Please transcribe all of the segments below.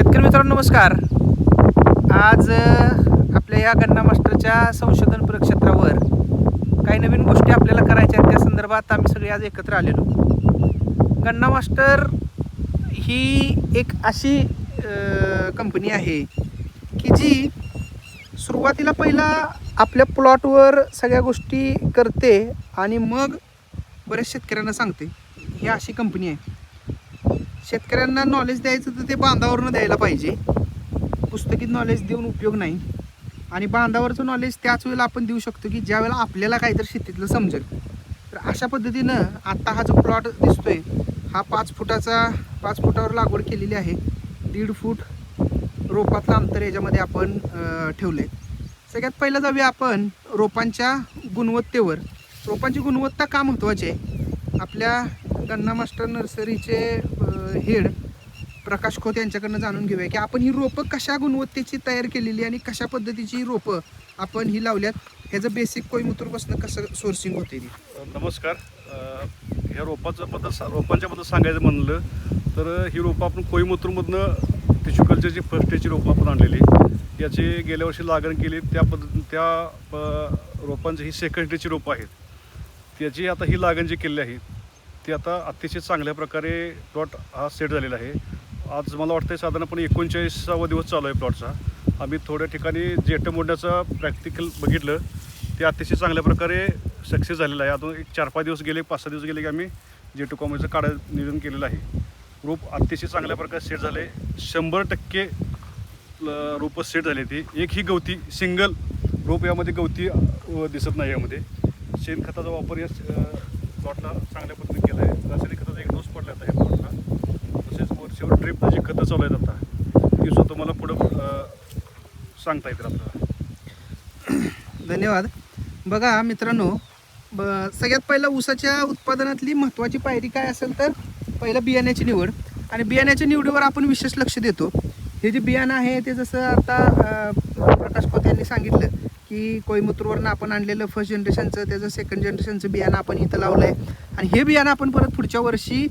शेतकरी मित्रांनो नमस्कार. आज आपल्या या गन्ना मास्टरच्या संशोधन प्रक्षेत्रावर काही नवीन गोष्टी आपल्याला करायच्या आहेत. त्या संदर्भात आम्ही सगळे आज एकत्र आलेलो. गन्ना मास्टर ही एक अशी कंपनी आहे की जी सुरुवातीला पहिला आपल्या प्लॉटवर सगळ्या गोष्टी करते आणि मग बऱ्याच शेतकऱ्यांना सांगते. ही अशी कंपनी आहे. शेतकऱ्यांना नॉलेज द्यायचं तर ते बांधावरनं द्यायला पाहिजे. पुस्तकी नॉलेज देऊन उपयोग नाही. आणि बांधावरचं नॉलेज त्याच वेळेला आपण देऊ शकतो की ज्या वेळेला आपल्याला काहीतरी शेतीतलं समजेल. तर अशा पद्धतीनं आत्ता हा जो प्लॉट दिसतोय हा पाच फुटाचा पाच फुटावर लागवड केलेली आहे. दीड फूट रोपातलं अंतर याच्यामध्ये आपण ठेवलं आहे सगळ्यात पहिलं जाऊया आपण रोपांच्या गुणवत्तेवर. रोपांची गुणवत्ता का महत्त्वाची आहे? आपल्या गन्ना मास्टर नर्सरीचे हेड प्रकाश खोत यांच्याकडनं जाणून घेऊया की आपण ही रोपं कशा गुणवत्तेची तयार केलेली आणि कशा पद्धतीची रोपं आपण ही लावल्यात? ह्याचं बेसिक कोईमुतूरपासून कसं सोर्सिंग होते नमस्कार. ह्या रोपाचं बद्दल रोपांच्या बद्दल सांगायचं म्हणलं तर ही रोपं आपण कोईमुतूरमधनं टिश्यू कल्चरची फर्स्ट डेची रोपं आपण आणलेली याची गेल्या वर्षी लागण केली त्या पद्धतीने त्या अ, रोपांची ही सेकंड डेची रोपं आहेत. त्याची आता ही लागण जी केली आहे ते आता अतिशय चांगल्या प्रकारे प्लॉट हा सेट झालेला आहे. आज मला वाटतं साधारणपणे एकोणचाळीसावा दिवस चालू आहे प्लॉटचा. आम्ही थोड्या ठिकाणी जेट मोडण्याचं प्रॅक्टिकल बघितलं. ते अतिशय चांगल्या प्रकारे सक्सेस झालेलं आहे. अजून एक चार पाच दिवस गेले पाच सहा दिवस गेले की आम्ही जेटू कॉमेचं काढा नियोजन केलेलं आहे. रोप अतिशय चांगल्या प्रकारे सेट झाले शंभर टक्के रोपं सेट झाली ती. एक ही गवती सिंगल रोप यामध्ये गवती दिसत नाही यामध्ये. शेणखताचा वापर या प्लॉटला चांगल्या पद्धतीने केलं आहे रासायनिक खताचा एक डोस पडला आता या प्लॉटला तसेच वरच्यावर ड्रिप जी खतं चालू आहेत आता. ती सुद्धा तुम्हाला पुढं सांगता येतील आपल्याला. धन्यवाद. बघा मित्रांनो ब सगळ्यात पहिला ऊसाच्या उत्पादनातली महत्त्वाची पायरी काय असेल तर पहिलं बियाण्याची निवड. आणि बियाण्याच्या निवडीवर आपण विशेष लक्ष देतो. हे जे बियाणं आहे ते जसं आता प्रकाश खोत यांनी सांगितलं की कोईमतूरवरनं आपण आणलेलं फर्स्ट जनरेशनचं त्याचं सेकंड जनरेशनचं बियाणं आपण इथं लावलं आहे आणि हे बियाणं आपण परत पुढच्या वर्षी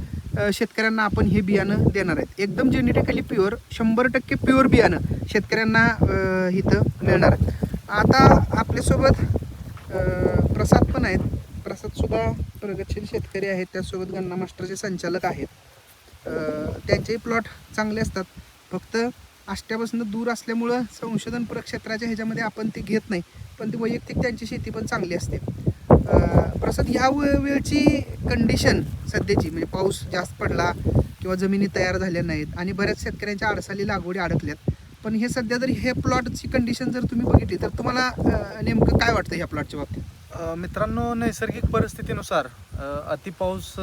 शेतकऱ्यांना आपण हे बियाणं देणार आहेत. एकदम जेनेटिकली प्युअर शंभर टक्के प्युअर बियाणं शेतकऱ्यांना इथं मिळणार आहे आता आपल्यासोबत प्रसाद पण आहेत. प्रसादसुद्धा प्रगतशील शेतकरी आहेत. त्यासोबत गन्ना मास्टरचे संचालक आहेत. त्यांचेही प्लॉट चांगले असतात. फक्त आष्ट्यापासून दूर असल्यामुळं संशोधन प्रक्षेत्राच्या ह्याच्यामध्ये आपण ते घेत नाही. पण ती वैयक्तिक त्यांची शेती पण चांगली असते. प्रसाद ह्या वेळची कंडिशन सध्याची म्हणजे पाऊस जास्त पडला किंवा जमिनी तयार झाल्या नाहीत आणि बऱ्याच शेतकऱ्यांच्या आडसाली लागवडी अडकल्यात. पण हे सध्या जर हे प्लॉटची कंडिशन जर तुम्ही बघितली तर तुम्हाला नेमकं काय वाटतं ह्या प्लॉटच्या बाबतीत? मित्रांनो नैसर्गिक परिस्थितीनुसार अतिपाऊस अति पाऊस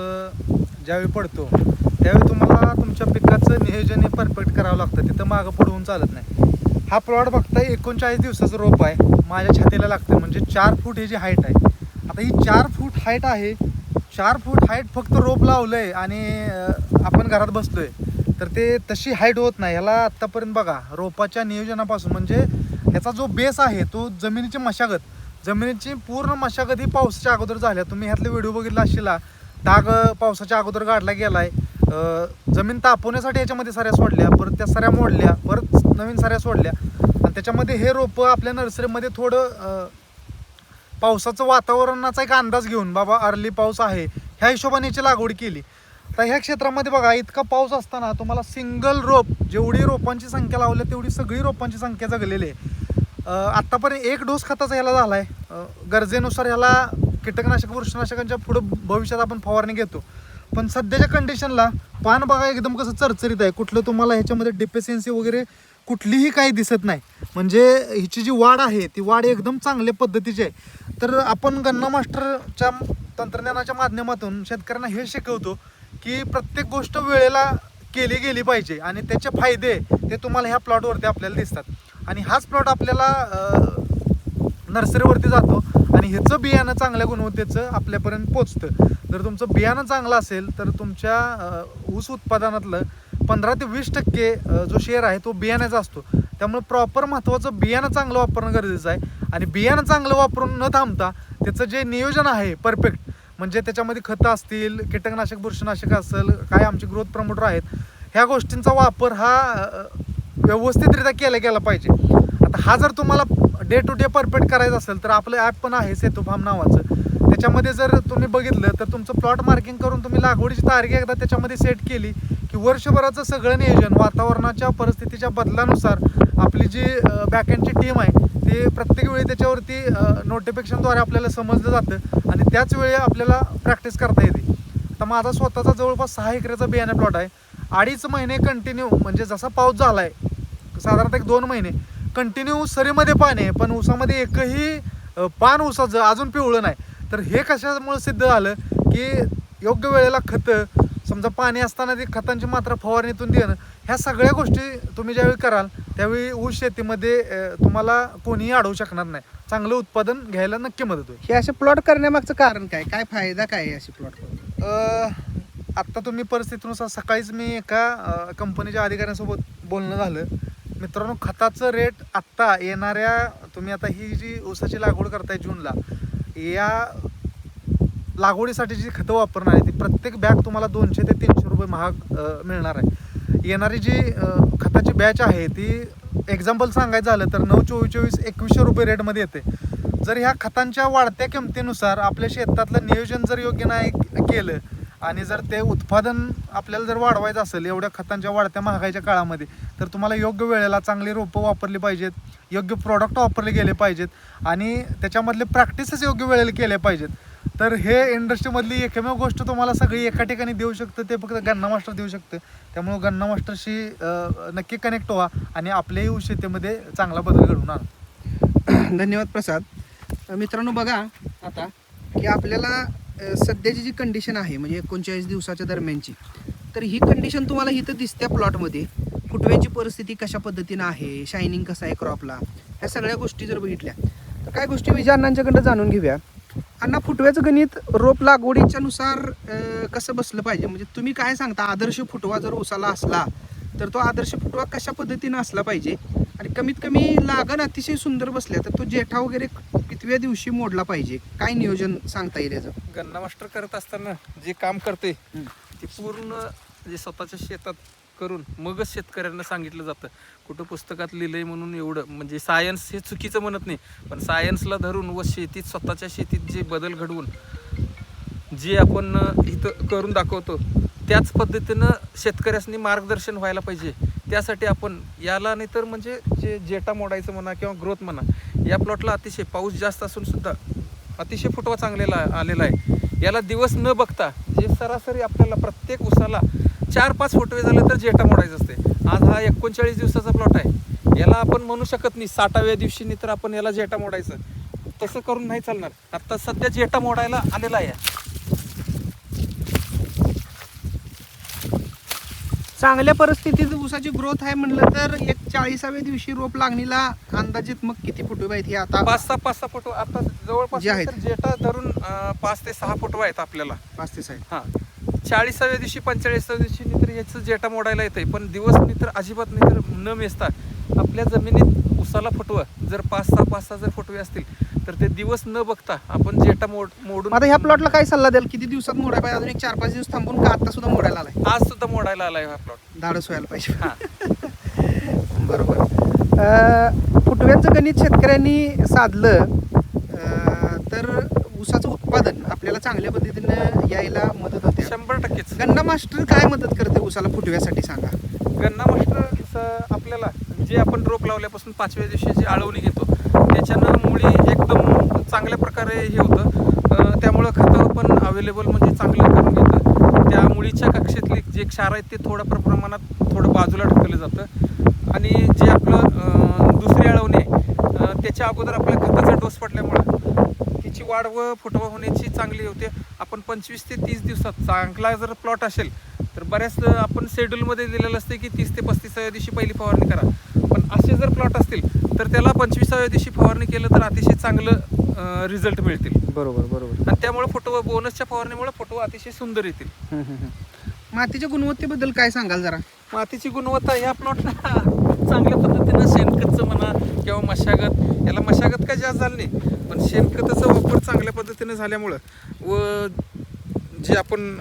ज्यावेळी पडतो त्यावेळी तुम्हाला तुमच्या पिकाचं नियोजन हे परफेक्ट करावं लागतं. तिथं मागं पुढवून चालत नाही. हा प्लॉट फक्त एकोणचाळीस दिवसाचं रोप आहे. माझ्या छातीला लागतं म्हणजे चार फूट ही जी हाईट आहे. आता ही चार फूट हाईट आहे. चार फूट हाईट फक्त रोप लावलं आहे आणि आपण घरात बसलोय. तर ते तशी हाईट होत नाही. ह्याला आत्तापर्यंत बघा रोपाच्या नियोजनापासून म्हणजे ह्याचा जो बेस आहे तो जमिनीची मशागत. जमिनीची पूर्ण मशागत ही पावसाच्या अगोदर झाल्या. तुम्ही ह्यातले व्हिडिओ बघितला असशीला डाग पावसाच्या अगोदर गाडला गेलाय. आहे जमीन तापवण्यासाठी याच्यामध्ये साऱ्या सोडल्या परत त्या साऱ्या मोडल्या परत नवीन साऱ्या सोडल्या. आणि त्याच्यामध्ये हे रोपं आपल्या नर्सरीमध्ये थोडं पावसाचं वातावरणाचा एक अंदाज घेऊन बाबा अर्ली पाऊस आहे ह्या हिशोबाने याची लागवड केली. तर ह्या क्षेत्रामध्ये बघा इतका पाऊस असताना तुम्हाला सिंगल रोप जेवढी रोपांची संख्या लावली तेवढी सगळी रोपांची संख्या जगलेली आहे. आत्तापर्यंत एक डोस खताचा ह्याला झाला आहे गरजेनुसार ह्याला कीटकनाशक वृक्षनाशकांच्या पुढं भविष्यात आपण फवारणी घेतो. पण सध्याच्या कंडिशनला पान बघा एकदम कसं चरचरीत आहे. कुठलं तुम्हाला ह्याच्यामध्ये डिफिशियन्सी वगैरे कुठलीही काही दिसत नाही. म्हणजे हिची जी वाढ आहे ती वाढ एकदम चांगल्या पद्धतीची आहे. तर आपण गन्ना मास्टरच्या तंत्रज्ञानाच्या माध्यमातून शेतकऱ्यांना हे शिकवतो की प्रत्येक गोष्ट वेळेला केली गेली पाहिजे आणि त्याचे फायदे ते तुम्हाला ह्या प्लॉटवरती आपल्याला दिसतात. आणि हाच प्लॉट आपल्याला नर्सरीवरती जातो आणि ह्याचं बियाणं चांगल्या गुणवत्तेचं आपल्यापर्यंत पोचतं. जर तुमचं बियाणं चांगलं असेल तर तुमच्या ऊस उत्पादनातलं पंधरा ते वीस टक्के जो शेअर आहे तो बियाण्याचा असतो. त्यामुळे प्रॉपर महत्त्वाचं बियाणं चांगलं वापरणं गरजेचं आहे. आणि बियाणं चांगलं वापरून न थांबता त्याचं जे नियोजन आहे परफेक्ट म्हणजे त्याच्यामध्ये खतं असतील कीटकनाशक बुरशीनाशक असेल काय आमचे ग्रोथ प्रमोटर आहेत ह्या गोष्टींचा वापर हा व्यवस्थितरित्या केला गेला पाहिजे. हा जर तुम्हाला डे टू डे परफेक्ट करायचं असेल तर आपलं ॲप पण आहे सेतू नावाचं. त्याच्यामध्ये जर तुम्ही बघितलं तर तुमचं प्लॉट मार्किंग करून तुम्ही लागवडीची तारीख एकदा त्याच्यामध्ये सेट केली की वर्षभराचं सगळं नियोजन वातावरणाच्या परिस्थितीच्या बदलानुसार आपली जी बॅकएंडची टीम आहे ती प्रत्येक वेळी त्याच्यावरती नोटिफिकेशनद्वारे आपल्याला समजलं जातं आणि त्याच वेळी आपल्याला प्रॅक्टिस करता येते. आता माझा स्वतःचा जवळपास सहा एकरचा बियाणे प्लॉट आहे. अडीच महिने कंटिन्यू म्हणजे जसा पाऊस झाला आहे साधारणतः एक दोन महिने कंटिन्यू सरीमध्ये पाणी आहे पण ऊसामध्ये एकही पान ऊसाचं अजून पिवळं नाही. तर हे कशामुळे सिद्ध झालं की योग्य वेळेला खतं समजा पाणी असताना ती खतांची मात्रा फवारणीतून देणं ह्या सगळ्या गोष्टी तुम्ही ज्यावेळी कराल त्यावेळी ऊस शेतीमध्ये तुम्हाला कोणीही अडवू शकणार नाही. चांगलं उत्पादन घ्यायला नक्की मदत होईल. हे असे प्लॉट करण्यामागचं कारण काय? काय फायदा काय आहे असे प्लॉट आत्ता तुम्ही परिस्थितीनुसार सकाळीच मी एका कंपनीच्या अधिकाऱ्यांसोबत बोलणं झालं. मित्रांनो खताचं रेट आत्ता येणाऱ्या तुम्ही आता ही जी ऊसाची लागवड करताय जूनला या लागवडीसाठी जी खतं वापरणार आहे ती प्रत्येक बॅग तुम्हाला दोनशे ते तीनशे रुपये महाग मिळणार आहे. येणारी जी खताची बॅच आहे ती एक्झाम्पल सांगायचं झालं तर नऊ चोवीस चोवीस एकवीसशे रुपये रेटमध्ये येते. जर ह्या खतांच्या वाढत्या किमतीनुसार आपल्या शेतातलं नियोजन जर योग्य नाही केलं आणि जर ते उत्पादन आपल्याला जर वाढवायचं असेल एवढ्या खतांच्या वाढत्या महागाईच्या काळामध्ये तर तुम्हाला योग्य वेळेला चांगली रोपं वापरली पाहिजेत योग्य प्रॉडक्ट वापरले गेले पाहिजेत आणि त्याच्यामधले प्रॅक्टिसेस योग्य वेळेला केले पाहिजेत. तर हे इंडस्ट्रीमधली एकमेव गोष्ट तुम्हाला सगळी एका ठिकाणी देऊ शकतं ते फक्त गन्ना मास्टर देऊ शकतं. त्यामुळं गन्ना मास्टरशी नक्की कनेक्ट व्हा आणि आपल्याही शेतीमध्ये चांगला बदल घडवून आणा. धन्यवाद प्रसाद. मित्रांनो बघा आता की आपल्याला सध्याची जी कंडिशन आहे म्हणजे एकोणचाळीस दिवसाच्या दरम्यानची तर ही कंडिशन तुम्हाला इथं दिसत्या प्लॉटमध्ये फुटव्याची परिस्थिती कशा पद्धतीनं आहे शायनिंग कसं आहे क्रॉपला ह्या सगळ्या गोष्टी जर बघितल्या तर काय गोष्टी विजय अण्णांच्याकडनं जाणून घेऊया. अण्णा फुटव्याचं गणित रोप लागवडीच्या नुसार कसं बसलं पाहिजे? म्हणजे तुम्ही काय सांगता आदर्श फुटवा जर उसाला असला तर तो आदर्श फुटवा कशा पद्धतीनं असला पाहिजे? आणि कमीत कमी लागण अतिशय सुंदर बसल्या तर तो जेठा वगैरे कितव्या दिवशी मोडला पाहिजे. काय नियोजन सांगता येईल याचं? गन्ना मास्टर करत असताना जे काम करते ते पूर्ण म्हणजे स्वतःच्या शेतात करून मगच शेतकऱ्यांना सांगितलं जातं. कुठं पुस्तकात लिहिलंय म्हणून एवढं म्हणजे सायन्स हे चुकीचं म्हणत नाही पण सायन्सला धरून व शेतीत स्वतःच्या शेतीत जे बदल घडवून जे आपण इथं करून दाखवतो त्याच पद्धतीनं शेतकऱ्यांनी मार्गदर्शन व्हायला पाहिजे. त्यासाठी आपण याला नाही तर म्हणजे जे जेटा मोडायचं म्हणा किंवा ग्रोथ म्हणा या प्लॉटला अतिशय पाऊस जास्त असून सुद्धा अतिशय फुटवा चांगलेला आलेला आहे. याला दिवस न बघता जे सरासरी आपल्याला प्रत्येक उसाला चार पाच फुटवे झाले तर जेटा मोडायचं असते. आज हा एकोणचाळीस दिवसाचा प्लॉट आहे. याला आपण म्हणू शकत नाही साठाव्या दिवशी नाही तर आपण याला जेटा मोडायचं. तसं करून नाही चालणार. आत्ता सध्या जेटा मोडायला आलेला आहे. चांगल्या परिस्थितीत ऊसाची ग्रोथ आहे म्हणलं तर एक चाळीसाव्या दिवशी रोप लागणीला अंदाजित मग किती फुटवे आहेत हे आता पाच सहा पाच सहा फुटवा. आता जवळपास जे आहेत. तर जेटा धरून अं, पाच ते सहा फुटवा आहेत आपल्याला. पाच ते साहेब हा. चाळीसाव्या दिवशी पंचेचाळीसाव्या दिवशी नाही तर याचं जेटा मोडायला येतंय. पण दिवस नाही तर अजिबात नाही तर न मेसता आपल्या जमिनीत उसाला फुटवं. जर पाच सहा पाच सहा जर फुटवे असतील तर ते दिवस न बघता आपण जेटा मोड मोडून आता ह्या प्लॉटला काय सल्ला द्याल? किती दिवसात मोडायला पाहिजे? अजून एक चार पाच दिवस थांबून का आता सुद्धा मोडायला आलाय? आज सुद्धा मोडायला आलाय हा प्लॉट धाडस व्हायला पाहिजे. हा. बरोबर. फुटव्याचं गणित शेतकऱ्यांनी साधलं तर ऊसाचं उत्पादन आपल्याला चांगल्या पद्धतीनं यायला मदत होते. शंभर टक्केच. गन्ना मास्टर काय मदत करते ऊसाला फुटव्यासाठी सांगा? गन्ना मास्टर आपल्याला जे आपण रोप लावल्यापासून पाचव्या दिवशी जी आळवणी घेतो त्याच्यानं मुळी एकदम चांगल्या प्रकारे हे होतं. त्यामुळं खतं पण अवेलेबल म्हणजे चांगलं करून घेतं. त्या मुळीच्या कक्षेतली जे क्षार आहेत ते थोड्या प्रमाणात थोडं बाजूला ढकललं जातं. आणि जे आपलं दुसरी आळवणी आहे त्याच्या अगोदर आपल्या खताचा डोस पडल्यामुळं तिची वाढ व फुटवा होण्याची चांगली होते. आपण पंचवीस ते तीस दिवसात चांगला जर प्लॉट असेल बऱ्याच आपण शेड्यूलमध्ये दिलेलं असते की तीस ते पस्तीसाव्या दिवशी पहिली फवारणी करा. पण असे जर प्लॉट असतील तर त्याला पंचवीसाव्या दिवशी फवारणी केलं तर अतिशय चांगलं रिझल्ट मिळतील. बरोबर बरोबर. आणि त्यामुळे फोटो बोनसच्या फवारणीमुळे फोटो अतिशय सुंदर येतील. मातीच्या गुणवत्तेबद्दल काय सांगाल जरा? मातीची गुणवत्ता ह्या प्लॉटला चांगल्या पद्धतीनं शेणखतचं म्हणा किंवा मशागत याला मशागत काय जास्त झाली नाही पण शेणखताचा वापर चांगल्या पद्धतीने झाल्यामुळं व जे आपण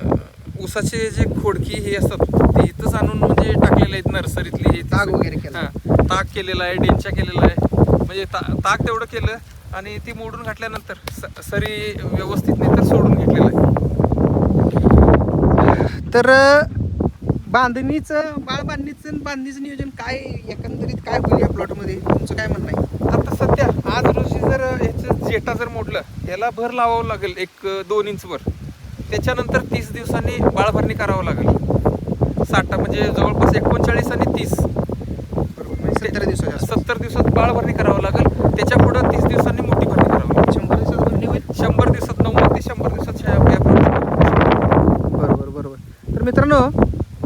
ऊसाचे जे खोडकी हे असतात ते इथंच आणून म्हणजे टाकलेले आहेत नर्सरीतली हे. ताग वगैरे केला. हा ताक केलेला आहे डेंच्या केलेला आहे. म्हणजे ता ताक तेवढं केलं आणि ती मोडून घातल्यानंतर स- सरी व्यवस्थित नाही तर सोडून घेतलेलं आहे. तर बांधणीचं बाळ बांधणीचं बांधणीचं नियोजन काय एकंदरीत काय होईल या प्लॉटमध्ये तुमचं काय म्हणणं आहे? आता सध्या आज रोजी जर ह्याचं जेटा जर मोडलं याला भर लावावं लागेल एक दोन इंच वर त्याच्यानंतर तीस दिवसांनी बाळभरणी करावं लागेल. साठ म्हणजे जवळपास एकोणचाळीस आणि तीस. बरोबर म्हणजे सत्तर आसपास. सत्तर दिवसात बाळभरणी करावं लागेल. त्याच्या पुढं तीस दिवसांनी मोठी भरणी करावं लागेल. शंभर दिवसात भरणी होईल? शंभर दिवसात नव्वद ते शंभर दिवसात बरोबर बरोबर. तर मित्रांनो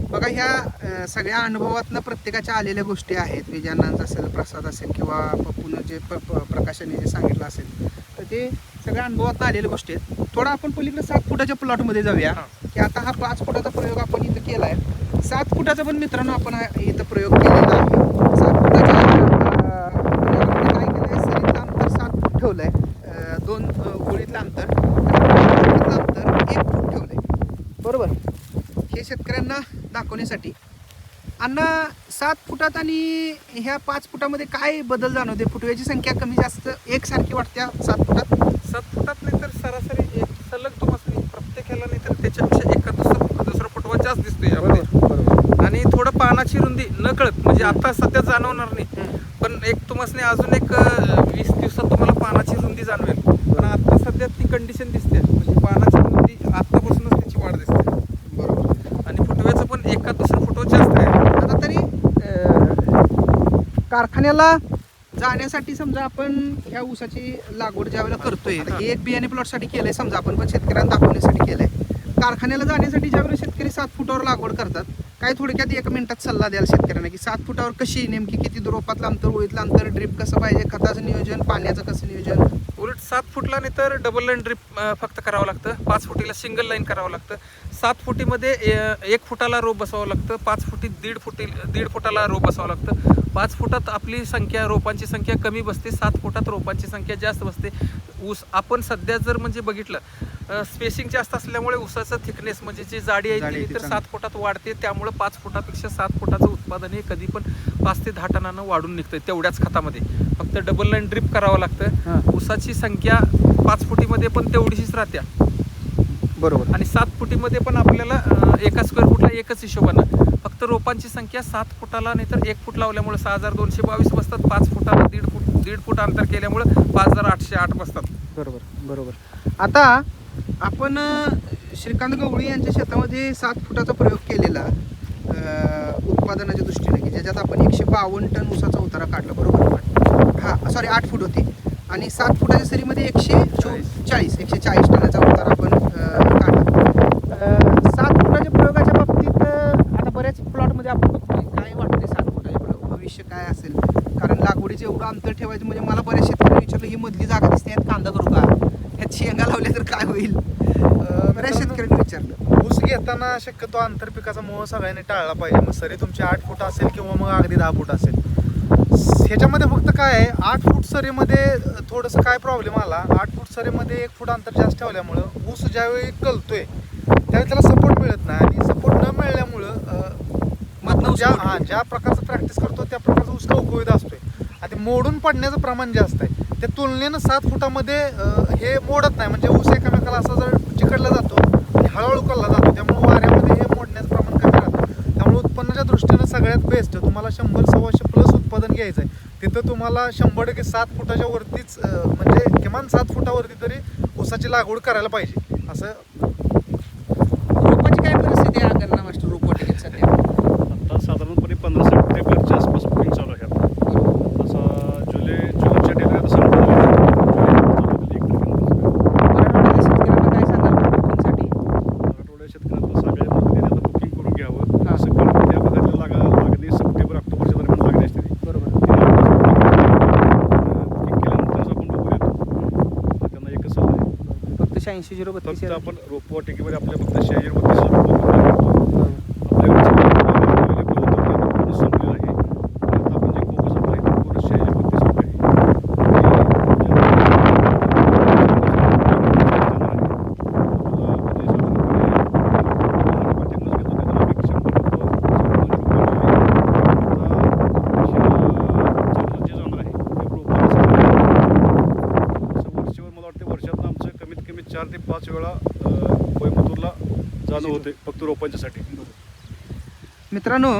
बघा ह्या सगळ्या अनुभवातनं प्रत्येकाच्या आलेल्या गोष्टी आहेत. विजयानंद असेल प्रसाद असेल किंवा पप्पूनं जे प- प्रकाशाने जे सांगितलं असेल. तर ते सगळ्या अनुभवातनं आलेल्या गोष्टी आहेत थोडा आपण पलीकडे सात फुटाच्या प्लॉटमध्ये जाऊया. की आता हा पाच फुटाचा प्रयोग आपण इथं केला आहे सात फुटाचा पण मित्रांनो आपण इथं प्रयोग केलेला आहे. सात फुटाच्या काय केलं आहे सरीतलं अंतर सात फूट ठेवलं आहे दोन अं, ओळीतलं अंतर. अंतर एक फूट ठेवलं आहे बरोबर? हे शेतकऱ्यांना दाखवण्यासाठी. अण्णा सात फुटात आणि ह्या पाच फुटामध्ये काय बदल जाणवते? फुटव्याची संख्या कमी जास्त एकसारखी वाटत्या सात फुटात सात फुटात नाही तर सरासरी एक सलग तुम्हाला प्रत्येक ह्याला नाही तर त्याच्यापेक्षा एका दुसरा दुसरा फुटवा जास्त दिसतोय यामध्ये बरोबर आणि थोडं पानाची रुंदी न कळत म्हणजे आता सध्या जाणवणार नाही. पण एक तुम्हाला अजून एक वीस दिवसात तुम्हाला पानाची रुंदी जाणवेल. पण आता सध्या ती कंडिशन दिसते. म्हणजे पानाची रुंदी आतापासूनच त्याची वाढ दिसते. बरोबर. आणि फुटव्याचं पण एका दुसरं फुटवा जास्त आहे. आता तरी कारखान्याला जाण्यासाठी समजा आपण ह्या ऊसाची लागवड ज्या वेळेला करतोय हे. एक बियाणे प्लॉटसाठी केलंय. समजा आपण पण शेतकऱ्यांना दाखवण्यासाठी केलंय. कारखान्याला जाण्यासाठी ज्यावेळेला शेतकरी सात फुटावर लागवड करतात काय थोडक्यात एका मिनिटात सल्ला द्याल शेतकऱ्यांना की सात फुटावर कशी नेमकी किती रोपातलं अंतर ओळीतलं अंतर ड्रीप कसं पाहिजे खताचं नियोजन पाण्याचं कसं नियोजन? उलट सात फुटला नाही तर डबल लाईन ड्रिप फक्त करावं लागतं. पाच फुटीला सिंगल लाईन करावं लागतं. सात फुटीमध्ये एक फुटाला रोप बसावं लागतं. पाच फुटीत दीड फुटी दीड फुटाला रोप बसावं लागतं. पाच फुटात आपली संख्या रोपांची संख्या कमी बसते सात फुटात रोपांची संख्या जास्त बसते. ऊस आपण सध्या जर म्हणजे बघितलं स्पेसिंग जास्त असल्यामुळे ऊसाचं थिकनेस म्हणजे जी जाडी आहे ती तर. सात फुटात वाढते. त्यामुळे पाच फुटापेक्षा सात फुटाचं उत्पादन हे कधी पण पाच ते दहा टनानं वाढून निघतं तेवढ्याच खतामध्ये. फक्त डबल लाईन ड्रिप करावं. लागतं. ऊसाची संख्या पाच फुटीमध्ये पण तेवढीशीच राहत्या. बरोबर. आणि सात फुटीमध्ये पण आपल्याला एका स्क्वेअर फुटला एकच हिशोबानं फक्त रोपांची संख्या सात फुटाला नाही तर एक फूट लावल्यामुळे सहा हजार दोनशे बावीस बसतात. पाच फुटाला दीड फूट दीड फूट अंतर केल्यामुळे पाच हजार आठशे आठ बसतात. बरोबर बरोबर. आता आपण श्रीकांत गवळी यांच्या शेतामध्ये सात फुटाचा प्रयोग केलेला उत्पादनाच्या दृष्टीने की ज्याच्यात आपण एकशे बावन्न टन ऊसाचा उतारा काढला बरोबर? हा सॉरी आठ फूट होती. आणि सात फुटाच्या सरीमध्ये एकशे चाळीस एकशे चाळीस टनाचा उतारा आपण अं, काढला अं, सात फुटाच्या प्रयोगाच्या बाबतीत अं, आता बऱ्याच प्लॉटमध्ये आपण बघतोय काय वाटतंय सात फुटाच्या प्रयोग भविष्य काय असेल कारण एवढं अंतर ठेवायचं म्हणजे मला बऱ्याच शेतकऱ्यांनी विचारलं ही मधली जागा दिसते यात कांदा करू का ह्यात शेंगा लावल्या तर काय होईल? बऱ्याच शेतकऱ्यांनी विचारलं. ऊस घेताना शक्यतो आंतरपिकाचा मोह सगळ्यांनी टाळला पाहिजे. मग सरी तुमची आठ फूट असेल किंवा मग अगदी दहा फूट असेल. ह्याच्यामध्ये फक्त काय आहे आठ फूट सरीमध्ये थोडंसं काय प्रॉब्लेम आला आठ फूट सरीमध्ये एक फूट अंतर जास्त ठेवल्यामुळं ऊस ज्यावेळी कलतोय त्यावेळी त्याला सपोर्ट मिळत नाही. आणि सपोर्ट न मिळाल्यामुळं ज्या. हा ज्या प्रकारचं प्रॅक्टिस करतो त्या प्रकारचा ऊस कवकवीत असतोय? ते मोडून पडण्याचं प्रमाण जास्त आहे. त्या तुलनेनं सात फुटामध्ये हे मोडत नाही. म्हणजे ऊस एकामेकाला असा जर चिकडला जातो हळूहळू कळला जातो. त्यामुळे वाऱ्यामध्ये हे मोडण्याचं प्रमाण कमी राहतं. त्यामुळे उत्पन्नाच्या दृष्टीनं सगळ्यात बेस्ट तुम्हाला शंभर सव्वाशे प्लस उत्पादन घ्यायचं आहे तिथं तुम्हाला शंभर टक्के सात फुटाच्या वरतीच म्हणजे किमान सात फुटावरती तरी ऊसाची लागवड करायला पाहिजे. असं रोपाची काय परिस्थिती आहे गन्ना मास्टर रोपवाटिकेत सध्या आता साधारणपणे पंधरा सप्टेंबरच्या आसपास बुकिंग चालू आहे आता तसा जुलै जूनच्या डेट आता संपत आलेला आहे. जुलै एक तारखेनंतर मराठवाड्यातल्या शेतकऱ्यांना काय सांगाल बुकिंगसाठी मराठवाड्या शेतकऱ्यांना सगळ्या मदतीने आता बुकिंग करून घ्यावं हां. असं कारण त्या भागातल्या लागा लागणी सप्टेंबर ऑक्टोबरच्या दरम्यान लागणी असते ती. बरोबर ते आताच बुकिंग केल्यानंतरच आपण बघूया तर त्यांना एकच सल्ला आहे झिरो बत्तीस फक्त आपण रोपवाटिकेमध्ये आपल्या फक्त बत्तीस रोपं आपल्याकडे जे available होतं ते आता पूर्ण संपलेलं आहे आता आपण जे फोकस आपलं आहे ते पूर्ण शहाऐंशी बत्तीस रुपये आहे ते बराच वेळा अं, कोयंबतूरला जाणं होते फक्त रोपांच्यासाठी. मित्रांनो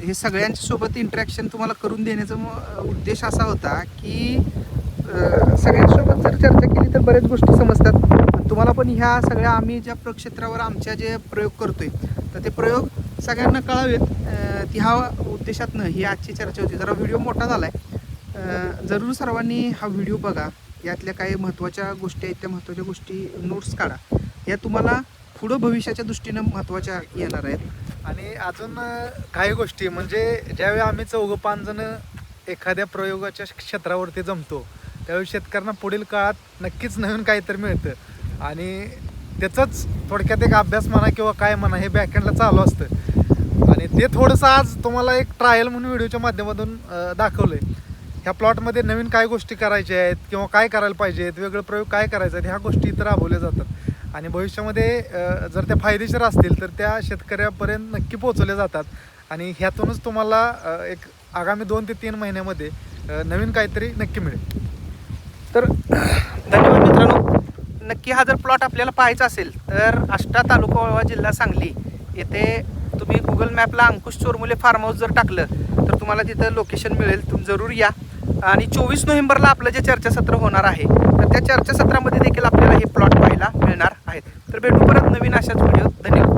हे सगळ्यांच्या सोबत इंटरॅक्शन तुम्हाला करून देण्याचा उद्देश असा होता की सगळ्यांसोबत जर चर्चा केली तर बऱ्याच गोष्टी समजतात. तुम्हाला पण ह्या सगळ्या आम्ही ज्या प्रक्षेत्रावर आमच्या जे प्रयोग करतोय तर ते प्रयोग सगळ्यांना कळावेत. ती ह्या उद्देशातनं ही आजची चर्चा होती. जरा व्हिडिओ मोठा झाला आहे जरूर सर्वांनी हा व्हिडिओ बघा. यातल्या काही महत्त्वाच्या गोष्टी आहेत त्या महत्त्वाच्या गोष्टी नोट्स काढा. या तुम्हाला पुढं भविष्याच्या दृष्टीनं महत्त्वाच्या येणार आहेत. आणि अजून काही गोष्टी म्हणजे ज्यावेळी आम्ही चौघं पाच जण एखाद्या प्रयोगाच्या क्षेत्रावरती जमतो त्यावेळी शेतकऱ्यांना पुढील काळात नक्कीच नवीन काहीतरी मिळतं. आणि त्याचाच थोडक्यात एक अभ्यास म्हणा किंवा काय म्हणा हे बॅकहँडला चालू असतं. आणि ते थोडंसं आज तुम्हाला एक ट्रायल म्हणून व्हिडिओच्या माध्यमातून दाखवलं आहे ह्या प्लॉटमध्ये नवीन काय गोष्टी करायच्या आहेत किंवा काय करायला पाहिजेत वेगळे प्रयोग काय करायचे आहेत ह्या गोष्टी इथं राबवल्या जातात. आणि भविष्यामध्ये जर त्या फायदेशीर असतील तर त्या शेतकऱ्यापर्यंत नक्की पोहोचवल्या जातात. आणि ह्यातूनच तुम्हाला एक आगामी दोन ते तीन महिन्यामध्ये नवीन काहीतरी नक्की मिळेल. तर धन्यवाद मित्रांनो. नक्की हा जर प्लॉट आपल्याला पाहायचा असेल तर आष्टा तालुका वळवा जिल्हा सांगली येथे तुम्ही गुगल मॅपला अंकुश चोरमुले फार्म हाऊस जर टाकलं तर तुम्हाला तिथं लोकेशन मिळेल. तुम्ही जरूर या. आणि चोवीस नोव्हेंबरला आपलं जे चर्चासत्र होणार आहे तर त्या चर्चासत्रामध्ये देखील हे प्लॉट पाहायला मिळणार आहेत. तर भेटू परत नवीन अशाच व्हिडिओ धन्यवाद.